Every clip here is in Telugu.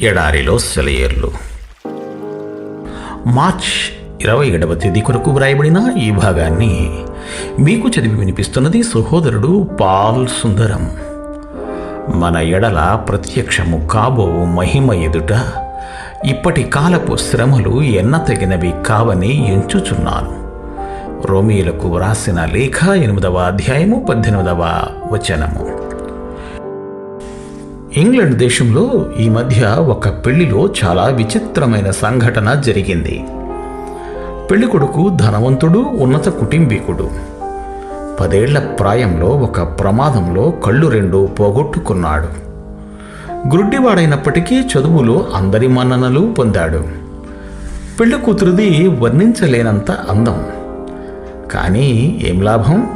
ఎడారిలో సెలయేర్లు. మార్చ్ ఇరవై ఏడవ తేదీ కొరకు వ్రాయబడిన ఈ భాగాన్ని మీకు చదివి వినిపిస్తున్నది సహోదరుడు పాల్ సుందరం. మన ఎడల ప్రత్యక్షము కాబో మహిమ ఎదుట ఇప్పటి కాలపు శ్రమలు ఎన్నతగినవి కావని ఎంచుచున్నాను. రోమిలకు వ్రాసిన లేఖ ఎనిమిదవ అధ్యాయము పద్దెనిమిదవ వచనము. ఇంగ్లాండ్ దేశంలో ఈ మధ్య ఒక పెళ్ళిలో చాలా విచిత్రమైన సంఘటన జరిగింది. పెళ్ళి కొడుకు ధనవంతుడు ఉన్నత కుటుంబీకుడు. పదేళ్ళ ప్రాయంలో ఒక ప్రమాదంలో కళ్ళు రెండు పోగొట్టుకున్నాడు. గుడ్డివాడైనప్పటికీ చదువులో అందరి మన్ననలు పొందాడు. పెళ్ళి కూతురుది వర్ణించలేనంత అందం. కానీ ఏం లాభం?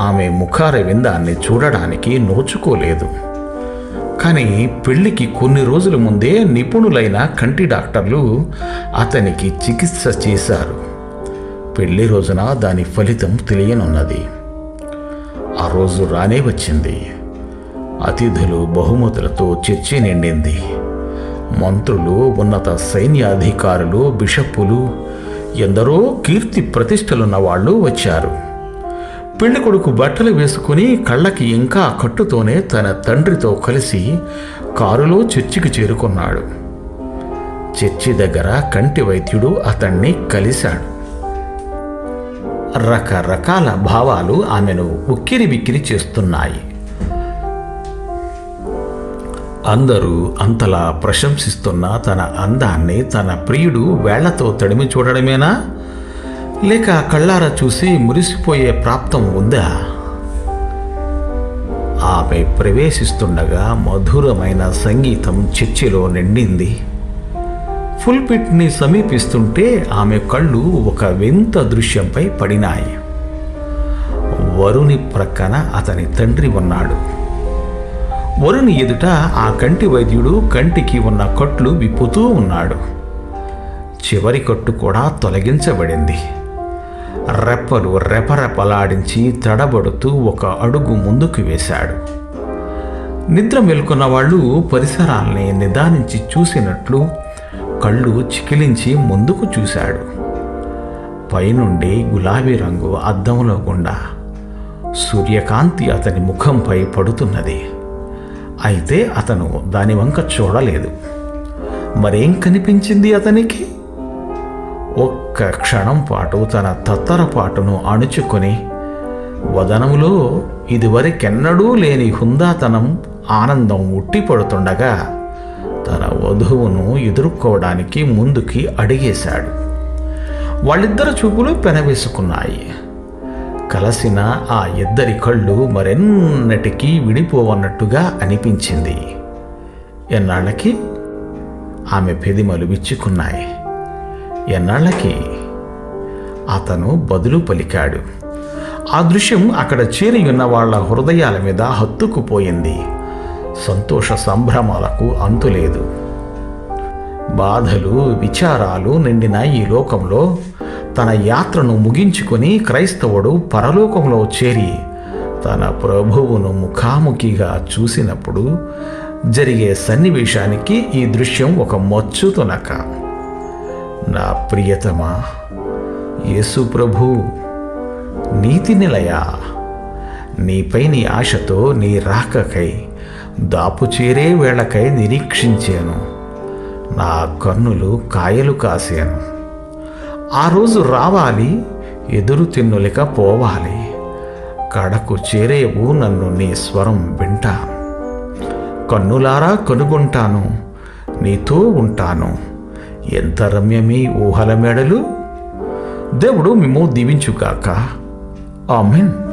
ఆమె ముఖార విందాన్ని చూడడానికి నోచుకోలేదు. కానీ పెళ్ళికి కొన్ని రోజుల ముందే నిపుణులైన కంటి డాక్టర్లు అతనికి చికిత్స చేశారు. పెళ్ళి రోజున దాని ఫలితం తెలియనున్నది. ఆ రోజు రానే వచ్చింది. అతిథులు బహుమతులతో చర్చి నిండింది. మంత్రులు ఉన్నత సైన్యాధికారులు బిషప్పులు ఎందరో కీర్తి ప్రతిష్టలున్న వాళ్ళు వచ్చారు. పెళ్ళి కొడుకు బట్టలు వేసుకుని కళ్ళకి ఇంకా కట్టుతోనే తన తండ్రితో కలిసి కారులో చర్చికి చేరుకున్నాడు. చర్చి దగ్గర కంటి వైద్యుడు అతన్ని కలిశాడు. రకరకాల భావాలు ఆమెను ఉక్కిరి బిక్కిరి చేస్తున్నాయి. అందరూ అంతలా ప్రశంసిస్తున్న తన అందాన్ని తన ప్రియుడు వేళ్ళతో తడిమి చూడడమేనా? లేక కళ్ళారా చూసి మురిసిపోయే ప్రాప్తం ఉందా? ఆమె ప్రవేశిస్తుండగా మధురమైన సంగీతం చర్చిలో నిండింది. ఫుల్పిట్ని సమీపిస్తుంటే ఆమె కళ్ళు ఒక వింత దృశ్యంపై పడినాయి. వరుని ప్రక్కన అతని తండ్రి ఉన్నాడు. వరుని ఎదుట ఆ కంటి వైద్యుడు కంటికి ఉన్న కట్లు విప్పుతూ ఉన్నాడు. చివరి కట్టు కూడా తొలగించబడింది. రెప్పలు రెపరెపలాడించి తడబడుతూ ఒక అడుగు ముందుకు వేశాడు. నిద్ర మేల్కొన్న వాళ్ళు పరిసరాల్ని నిదానించి చూసినట్లు కళ్ళు చికిలించి ముందుకు చూశాడు. పైనుండి గులాబీ రంగు అద్దంలో గుండా సూర్యకాంతి అతని ముఖంపై పడుతున్నది. అయితే అతను దాని వంక చూడలేదు. మరేం కనిపించింది అతనికి? ఒక్క క్షణం పాటు తన తత్తరపాటును అణుచుకొని వదనములో ఇదివరకెన్నడూ లేని హుందాతనం ఆనందం ఉట్టిపడుతుండగా తన వధువును ఎదుర్కోవడానికి ముందుకి అడిగేశాడు. వాళ్ళిద్దరు చూపులు పెనవేసుకున్నాయి. కలసిన ఆ ఇద్దరి కళ్ళు మరెన్నటికీ విడిపోవన్నట్టుగా అనిపించింది. ఎన్నాళ్ళకి? ఆమె పెదిమలు విచ్చుకున్నాయి. ఎన్నాళ్ళకి? అతను బదులు పలికాడు. ఆ దృశ్యం అక్కడ చేరి ఉన్న వాళ్ళ హృదయాల మీద హత్తుకుపోయింది. సంతోష సంభ్రమాలకు అంతులేదు బాధలు విచారాలు నిండిన ఈ లోకంలో. తన యాత్రను ముగించుకొని క్రైస్తవుడు పరలోకంలో చేరి తన ప్రభువును ముఖాముఖిగా చూసినప్పుడు జరిగే సన్నివేశానికి ఈ దృశ్యం ఒక మచ్చుతునక. నా ప్రియతమా యేసు ప్రభు నీతి నిలయ. నీపై నీ ఆశతో నీ రాకకై దాపు చేరే వేళకై నిరీక్షించాను. నా కన్నులు కాయలు కాశాను ఆ రోజు రావాలి ఎదురు తిన్నులిక పోవాలి. కడకు చేరేవు నన్ను నీ స్వరం వింటా కన్నులారా కనుగొంటాను నీతో ఉంటాను. ఎంత రమ్యమీ ఊహల మేడలు? దేవుడు మేము దీవించుగాక. ఆమెన్.